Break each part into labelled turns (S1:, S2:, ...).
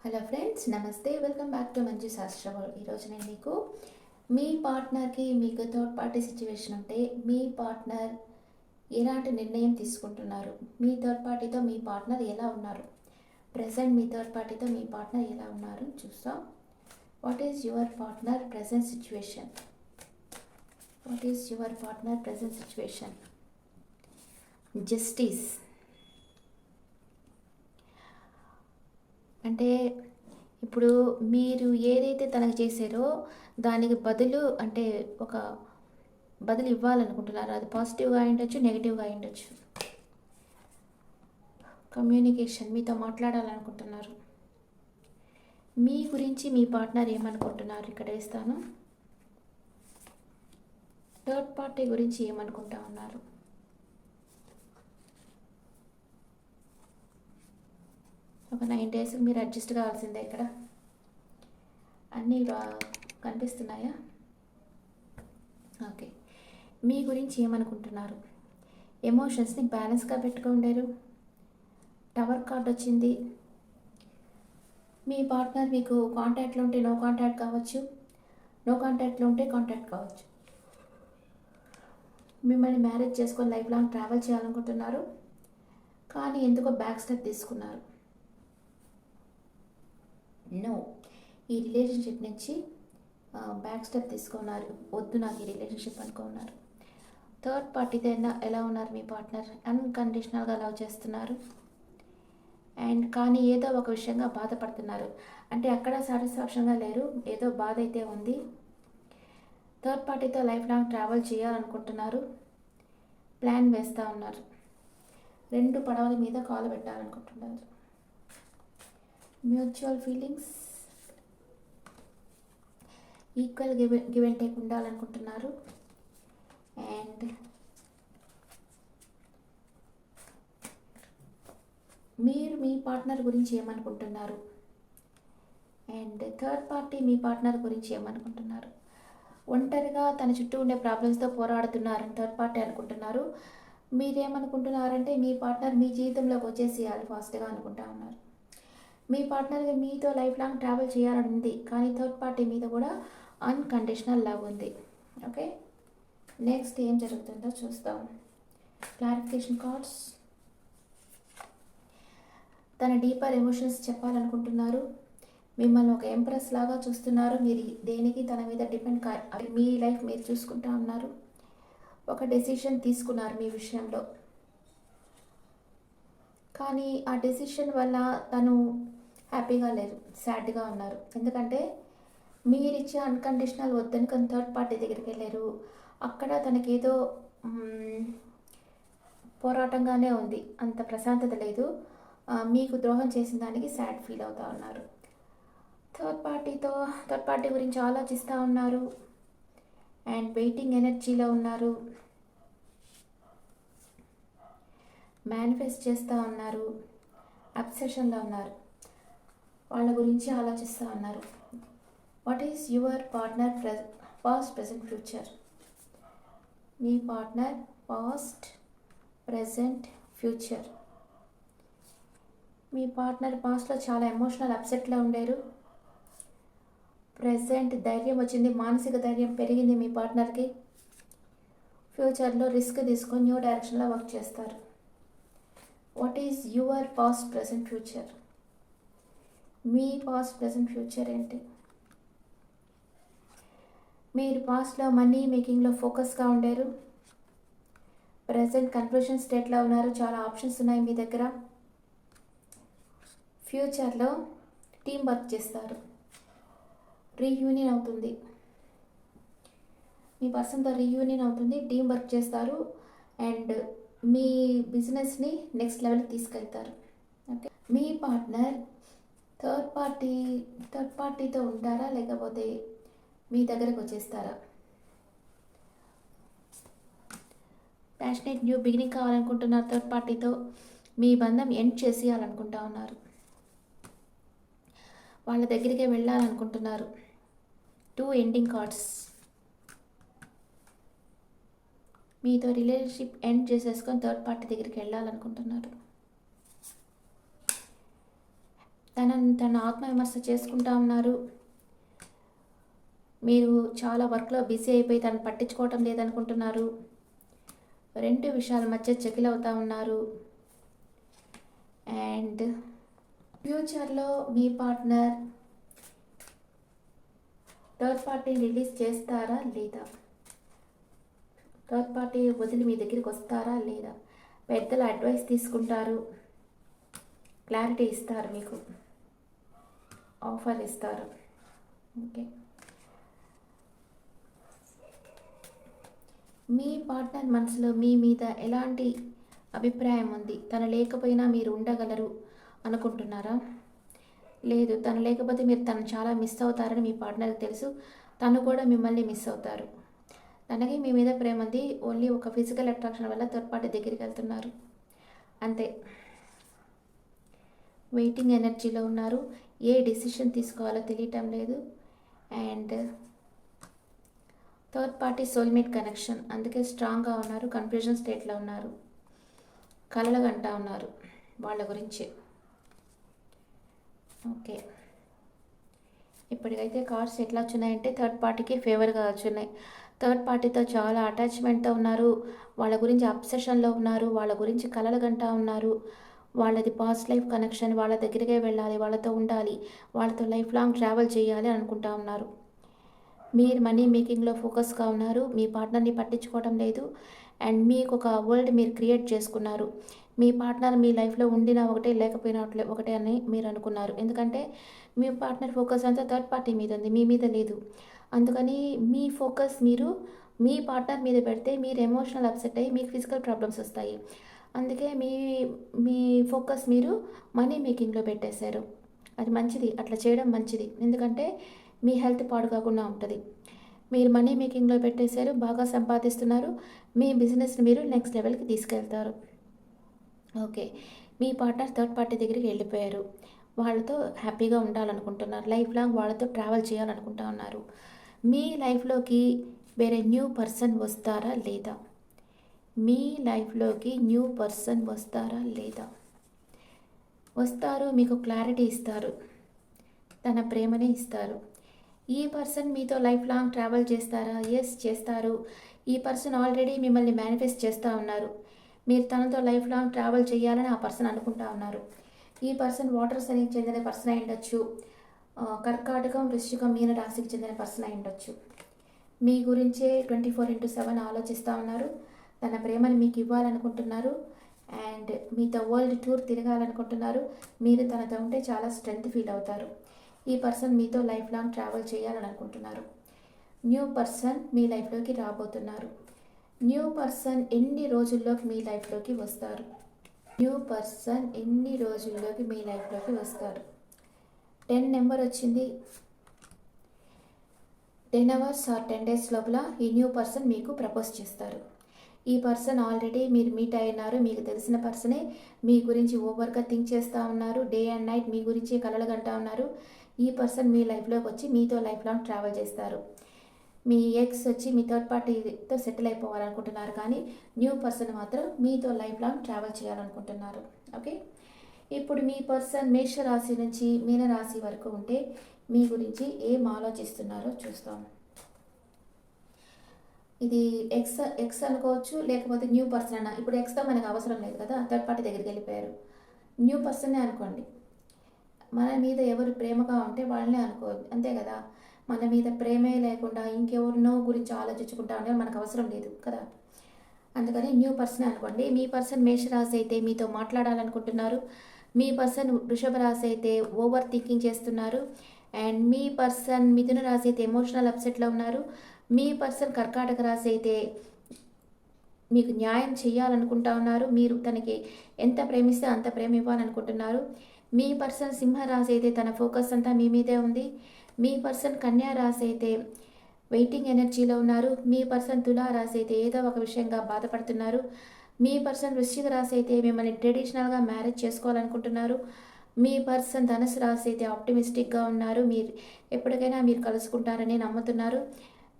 S1: Hello friends నమస్తే welcome back to Manju Shastra ఈరోజు నేను మీకు మీ పార్ట్నర్కి మీకు థర్డ్ పార్టీ సిచ్యువేషన్ ఉంటే మీ పార్ట్నర్ ఎలాంటి నిర్ణయం తీసుకుంటున్నారు? మీ థర్డ్ పార్టీతో మీ పార్ట్నర్ ఎలా ఉన్నారు? ప్రజెంట్ మీ థర్డ్ పార్టీతో మీ పార్ట్నర్ ఎలా ఉన్నారు? చూస్తాం. What is your partner present situation what is your partner present situation justice అంటే ఇప్పుడు మీరు ఏదైతే తనకు చేశారో దానికి బదులు అంటే ఒక బదులు ఇవ్వాలనుకుంటున్నారు అది పాజిటివ్గా అయి ఉండొచ్చు నెగిటివ్గా ఉండొచ్చు. కమ్యూనికేషన్ మీతో మాట్లాడాలనుకుంటున్నారు. మీ గురించి మీ పార్ట్నర్ ఏమనుకుంటున్నారు? ఇక్కడ వేస్తాను. థర్డ్ పార్టీ గురించి ఏమనుకుంటా ఉన్నారు? ఒక నైన్ డేస్ మీరు అడ్జస్ట్ కావాల్సిందే ఇక్కడ. అన్నీ కనిపిస్తున్నాయా? ఓకే మీ గురించి ఏమనుకుంటున్నారు? ఎమోషన్స్ని బ్యాలెన్స్గా పెట్టుకుండారు. టవర్ కార్డ్ వచ్చింది. మీ పార్ట్నర్ మీకు కాంటాక్ట్లో ఉంటే నో కాంటాక్ట్ కావచ్చు. నో కాంటాక్ట్లో ఉంటే కాంటాక్ట్ కావచ్చు. మిమ్మల్ని మ్యారేజ్ చేసుకొని లైఫ్ లాంగ్ ట్రావెల్ చేయాలనుకుంటున్నారు. కానీ ఎందుకో బ్యాక్ స్టెప్ తీసుకున్నారు. నో ఈ రిలేషన్షిప్ నుంచి బ్యాక్ స్టెప్ తీసుకున్నారు. వద్దు నాకు ఈ రిలేషన్షిప్ అనుకున్నారు. థర్డ్ పార్టీతో ఎలా ఎలా ఉన్నారు మీ పార్ట్నర్ అన్కండిషనల్గా లవ్ చేస్తున్నారు. అండ్ కానీ ఏదో ఒక విషయంగా బాధపడుతున్నారు. అంటే అక్కడ సాటిస్ఫాక్షన్గా లేరు. ఏదో బాధ అయితే ఉంది. థర్డ్ పార్టీతో లైఫ్ లాంగ్ ట్రావెల్ చేయాలనుకుంటున్నారు. ప్లాన్ వేస్తూ ఉన్నారు. రెండు పడవల మీద కాలు పెట్టాలనుకుంటున్నారు. Mutual feelings equal give give and take ఉండాలనుకుంటున్నారు. And మీరు మీ పార్ట్నర్ గురించి ఏమనుకుంటున్నారు? అండ్ థర్డ్ పార్టీ మీ పార్ట్నర్ గురించి ఏమనుకుంటున్నారు? ఒంటరిగా తన చుట్టూ ఉండే ప్రాబ్లమ్స్తో పోరాడుతున్నారని థర్డ్ పార్టీ అనుకుంటున్నారు. మీరేమనుకుంటున్నారంటే మీ పార్ట్నర్ మీ జీవితంలోకి వచ్చేసేయాలి ఫాస్ట్గా అనుకుంటా ఉన్నారు. మీ పార్ట్నర్కి మీతో లైఫ్ లాంగ్ ట్రావెల్ చేయాలని ఉంది కానీ థర్డ్ పార్టీ మీద కూడా అన్కండిషనల్ లవ్ ఉంది. ఓకే నెక్స్ట్ ఏం జరుగుతుందో చూస్తాం. క్లారిఫికేషన్ కార్డ్స్ తన డీపర్ ఎమోషన్స్ చెప్పాలనుకుంటున్నారు. మిమ్మల్ని ఒక ఎంప్రెస్ లాగా చూస్తున్నారు. మీరు దేనికి? తన మీద డిపెండ్ కా మీ లైఫ్ మీరు చూసుకుంటా ఉన్నారు. ఒక డెసిషన్ తీసుకున్నారు మీ విషయంలో. కానీ ఆ డెసిషన్ వల్ల తను హ్యాపీగా లేరు సాడ్గా ఉన్నారు. ఎందుకంటే మీరు ఇచ్చే అన్కండిషనల్ వద్దని కొన్ని థర్డ్ పార్టీ దగ్గరికి వెళ్ళారు. అక్కడ తనకేదో ఏదో పోరాటంగానే ఉంది. అంత ప్రశాంతత లేదు. మీకు ద్రోహం చేసిన దానికి సాడ్ ఫీల్ అవుతూ ఉన్నారు. థర్డ్ పార్టీతో థర్డ్ పార్టీ గురించి ఆలోచిస్తూ ఉన్నారు. అండ్ వెయిటింగ్ ఎనర్జీలో ఉన్నారు. మేనిఫెస్ట్ చేస్తూ ఉన్నారు. అబ్సెషన్లో ఉన్నారు. వాళ్ళ గురించి ఆలోచిస్తూ అన్నారు. What is your partner ప్రె past present future మీ పార్ట్నర్ పాస్ట్ ప్రజెంట్ ఫ్యూచర్ మీ పార్ట్నర్ పాస్ట్లో చాలా ఎమోషనల్ అప్సెట్లో ఉండేరు. ప్రజెంట్ ధైర్యం వచ్చింది మానసిక ధైర్యం పెరిగింది మీ పార్ట్నర్కి ఫ్యూచర్లో రిస్క్ తీసుకొని న్యూ డైరెక్షన్లో వర్క్ చేస్తారు. What is your past present future me past present future ఏంటి? మీరు పాస్ట్లో మనీ మేకింగ్లో ఫోకస్గా ఉండారు. ప్రజెంట్ కన్ఫ్యూషన్ స్టేట్లో ఉన్నారు. చాలా ఆప్షన్స్ ఉన్నాయి మీ దగ్గర. ఫ్యూచర్లో టీం వర్క్ చేస్తారు. రీయూనియన్ అవుతుంది. మీ పర్సన్తో రీయూనియన్ అవుతుంది. టీం వర్క్ చేస్తారు. అండ్ మీ బిజినెస్ని నెక్స్ట్ లెవెల్కి తీసుకెళ్తారు. ఓకే మీ పార్ట్నర్ థర్డ్ పార్టీ థర్డ్ పార్టీతో ఉంటారా లేకపోతే మీ దగ్గరకు వచ్చేస్తారా? ప్యాషనేట్ న్యూ బిగినింగ్ కావాలనుకుంటున్నారు థర్డ్ పార్టీతో. మీ బంధం ఎండ్ చేసేయాలనుకుంటా ఉన్నారు. వాళ్ళ దగ్గరికే వెళ్ళాలనుకుంటున్నారు. టూ ఎండింగ్ కార్డ్స్ మీతో రిలేషన్షిప్ ఎండ్ చేసేసుకొని థర్డ్ పార్టీ దగ్గరికి వెళ్ళాలనుకుంటున్నారు. తనని తన ఆత్మవిమర్శ చేసుకుంటా ఉన్నారు. మీరు చాలా వర్క్లో బిజీ అయిపోయి తను పట్టించుకోవటం లేదనుకుంటున్నారు. రెండు విషయాల మధ్య చెకిల్ అవుతూ ఉన్నారు. అండ్ ఫ్యూచర్లో మీ పార్ట్నర్ థర్డ్ పార్టీ రిలీజ్ చేస్తారా లేదా? థర్డ్ పార్టీ వదిలి మీ దగ్గరికి వస్తారా లేదా? పెద్దల అడ్వైస్ తీసుకుంటారు. క్లారిటీ ఇస్తారు మీకు. ఆఫర్ ఇస్తారు ఓకే మీ పార్ట్నర్ మనసులో మీ మీద ఎలాంటి అభిప్రాయం ఉంది? తను లేకపోయినా మీరు ఉండగలరు అనుకుంటున్నారా? లేదు తను లేకపోతే మీరు తను చాలా మిస్ అవుతారని మీ పార్ట్నర్కి తెలుసు. తను కూడా మిమ్మల్ని మిస్ అవుతారు. తనకి మీ మీద ప్రేమ ఉంది. ఓన్లీ ఒక ఫిజికల్ అట్రాక్షన్ వల్ల థర్డ్ పార్టీ దగ్గరికి వెళ్తున్నారు. అంతే. వెయిటింగ్ ఎనర్జీలో ఉన్నారు. ఏ డిసిషన్ తీసుకోవాలో తెలియటం లేదు. And third party soulmate connection అందుకే స్ట్రాంగ్గా ఉన్నారు కన్ఫ్యూజన్ స్టేట్లో ఉన్నారు కలలుగంటా ఉన్నారు వాళ్ళ గురించి. ఓకే ఇప్పటికైతే కార్డ్స్ ఎట్లా వచ్చినాయంటే థర్డ్ పార్టీకి ఫేవర్గా వచ్చినాయి. థర్డ్ పార్టీతో చాలా అటాచ్మెంట్తో ఉన్నారు. వాళ్ళ గురించి అబ్సెషన్లో ఉన్నారు. వాళ్ళ గురించి కలలు గంటా ఉన్నారు. వాళ్ళది పాస్ట్ లైఫ్ కనెక్షన్ వాళ్ళ దగ్గరికే వెళ్ళాలి వాళ్ళతో ఉండాలి వాళ్ళతో లైఫ్ లాంగ్ ట్రావెల్ చేయాలి అనుకుంటా ఉన్నారు. మీరు మనీ మేకింగ్లో ఫోకస్గా ఉన్నారు మీ పార్ట్నర్ని పట్టించుకోవడం లేదు అండ్ మీకు ఒక వరల్డ్ మీరు క్రియేట్ చేసుకున్నారు. మీ పార్ట్నర్ మీ లైఫ్లో ఉండినా ఒకటే లేకపోయినా ఒకటే అని మీరు అనుకున్నారు. ఎందుకంటే మీ పార్ట్నర్ ఫోకస్ అంతా థర్డ్ పార్టీ మీద ఉంది మీ మీద లేదు. అందుకని మీ ఫోకస్ మీరు మీ పార్ట్నర్ మీద పెడితే మీరు ఎమోషనల్ అప్సెట్ అయ్యి మీకు ఫిజికల్ ప్రాబ్లమ్స్ వస్తాయి. అందుకే మీ మీ ఫోకస్ మీరు మనీ మేకింగ్లో పెట్టేశారు. అది మంచిది అట్లా చేయడం మంచిది. ఎందుకంటే మీ హెల్త్ పాడు కాకుండా ఉంటుంది. మీరు మనీ మేకింగ్లో పెట్టేశారు బాగా సంపాదిస్తున్నారు మీ బిజినెస్ని మీరు నెక్స్ట్ లెవెల్కి తీసుకెళ్తారు. ఓకే. మీ పార్ట్నర్ థర్డ్ పార్టీ దగ్గరికి వెళ్ళిపోయారు. వాళ్ళతో హ్యాపీగా ఉండాలనుకుంటున్నారు. లైఫ్ లాంగ్ వాళ్ళతో ట్రావెల్ చేయాలనుకుంటా ఉన్నారు. మీ లైఫ్లోకి వేరే న్యూ పర్సన్ వస్తారా లేదా? మీ లైఫ్లోకి న్యూ పర్సన్ వస్తారా లేదా? వస్తారు మీకు క్లారిటీ ఇస్తారు తన ప్రేమని ఇస్తారు. ఈ పర్సన్ మీతో లైఫ్ లాంగ్ ట్రావెల్ చేస్తారా? ఎస్ చేస్తారు. ఈ పర్సన్ ఆల్రెడీ మిమ్మల్ని మేనిఫెస్ట్ చేస్తూ ఉన్నారు. మీరు తనతో లైఫ్ లాంగ్ ట్రావెల్ చేయాలని ఆ పర్సన్ అనుకుంటా ఉన్నారు. ఈ పర్సన్ వాటర్ సైన్కి చెందిన పర్సన్ అయి ఉండొచ్చు. కర్కాటకం వృశ్చికం మీన రాశికి చెందిన పర్సన్ అయి ఉండొచ్చు. మీ గురించే ట్వంటీ ఫోర్ ఇంటూ సెవెన్ ఆలోచిస్తూ ఉన్నారు. తన ప్రేమను మీకు ఇవ్వాలనుకుంటున్నారు. అండ్ మీతో వరల్డ్ టూర్ తిరగాలనుకుంటున్నారు. మీరు తనతో ఉంటే చాలా స్ట్రెంగ్త్ ఫీల్ అవుతారు. ఈ పర్సన్ మీతో లైఫ్ లాంగ్ ట్రావెల్ చేయాలని అనుకుంటున్నారు న్యూ పర్సన్ మీ లైఫ్లోకి రాబోతున్నారు. న్యూ పర్సన్ ఎన్ని రోజుల్లోకి మీ లైఫ్లోకి వస్తారు? న్యూ పర్సన్ ఎన్ని రోజుల్లోకి మీ లైఫ్లోకి వస్తారు? టెన్ నెంబర్ వచ్చింది. Ten hours or ten days లోపల ఈ న్యూ పర్సన్ మీకు ప్రపోజ్ చేస్తారు. ఈ పర్సన్ ఆల్రెడీ మీరు మీట్ అయినారు మీకు తెలిసిన పర్సనే మీ గురించి ఓవర్గా థింక్ చేస్తూ ఉన్నారు డే అండ్ నైట్ మీ గురించి కలలు కంటా ఉన్నారు. ఈ పర్సన్ మీ లైఫ్లోకి వచ్చి మీతో లైఫ్ లాంగ్ ట్రావెల్ చేస్తారు. మీ ఎక్స్ వచ్చి మీ థర్డ్ పార్టీతో సెటిల్ అయిపోవాలనుకుంటున్నారు కానీ న్యూ పర్సన్ మాత్రం మీతో లైఫ్ లాంగ్ ట్రావెల్ చేయాలనుకుంటున్నారు. ఓకే? ఇప్పుడు మీ పర్సన్ మేష రాశి నుంచి మీన రాశి వరకు ఉంటే మీ గురించి ఏం ఆలోచిస్తున్నారో చూస్తాం. ఇది ఎక్స్ ఎక్స్ అనుకోవచ్చు లేకపోతే న్యూ పర్సన్ అన్న. ఇప్పుడు ఎక్స్తో మనకు అవసరం లేదు కదా థర్డ్ పార్టీ దగ్గరికి వెళ్ళిపోయారు. న్యూ పర్సనే అనుకోండి. మన మీద ఎవరు ప్రేమగా ఉంటే వాళ్ళనే అనుకోవద్దు. అంతే కదా? మన మీద ప్రేమే లేకుండా ఇంకెవరినో గురించి ఆలోచించుకుంటా ఉంటే మనకు అవసరం లేదు కదా? అందుకని న్యూ పర్సన్ అనుకోండి. మీ పర్సన్ మేషరాశి అయితే మీతో మాట్లాడాలనుకుంటున్నారు. మీ పర్సన్ వృషభ రాశి అయితే ఓవర్ థింకింగ్ చేస్తున్నారు. అండ్ మీ పర్సన్ మిథున రాశి అయితే ఎమోషనల్ అప్సెట్లో ఉన్నారు. మీ పర్సన్ కర్కాటక రాశి అయితే మీకు న్యాయం చేయాలనుకుంటా ఉన్నారు. మీరు తనకి ఎంత ప్రేమిస్తే అంత ప్రేమ ఇవ్వాలనుకుంటున్నారు. మీ పర్సన్ సింహరాశి అయితే తన ఫోకస్ అంతా మీ మీదే ఉంది. మీ పర్సన్ కన్యా రాశి అయితే వెయిటింగ్ ఎనర్జీలో ఉన్నారు. మీ పర్సన్ తులా రాశి అయితే ఏదో ఒక విషయంగా బాధపడుతున్నారు. మీ పర్సన్ వృశ్చిక రాశి అయితే మిమ్మల్ని ట్రెడిషనల్గా మ్యారేజ్ చేసుకోవాలనుకుంటున్నారు. మీ పర్సన్ ధనుసు రాశి అయితే ఆప్టిమిస్టిక్గా ఉన్నారు. మీరు ఎప్పటికైనా మీరు కలుసుకుంటారని నమ్ముతున్నారు.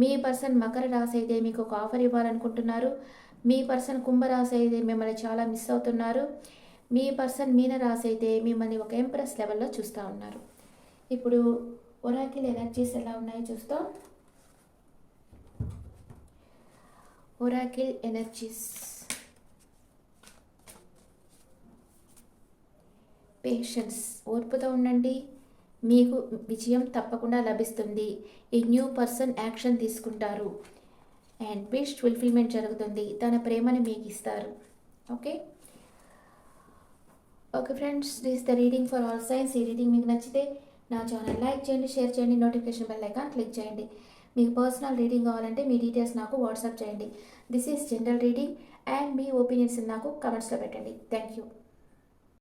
S1: మీ పర్సన్ మకర రాశి అయితే మీకు ఒక ఆఫర్ ఇవ్వాలనుకుంటున్నారు. మీ పర్సన్ కుంభరాశి అయితే మిమ్మల్ని చాలా మిస్ అవుతున్నారు. మీ పర్సన్ మీన రాసి అయితే మిమ్మల్ని ఒక ఎంప్రెస్ లెవెల్లో చూస్తూ ఉన్నారు. ఇప్పుడు ఒరాకిల్ ఎనర్జీస్ ఎలా ఉన్నాయో చూస్తాం. ఒరాకిల్ ఎనర్జీస్ పేషెన్స్ ఓర్పుతో ఉండండి. మీకు విజయం తప్పకుండా లభిస్తుంది. ఈ న్యూ పర్సన్ యాక్షన్ తీసుకుంటారు. అండ్ విష్ ఫుల్ఫిల్మెంట్ జరుగుతుంది. తన ప్రేమని మీకు ఇస్తారు okay? Okay friends this the reading for all signs. ఈ రీడింగ్ మీకు నచ్చితే నా ఛానల్ లైక్ చేయండి షేర్ చేయండి నోటిఫికేషన్ బెల్ ఐకాన్ క్లిక్ చేయండి. మీకు పర్సనల్ రీడింగ్ కావాలంటే మీ డీటెయిల్స్ నాకు వాట్సాప్ చేయండి. This is general reading and me opinions నాకు కమెంట్స్లో పెట్టండి. Thank you.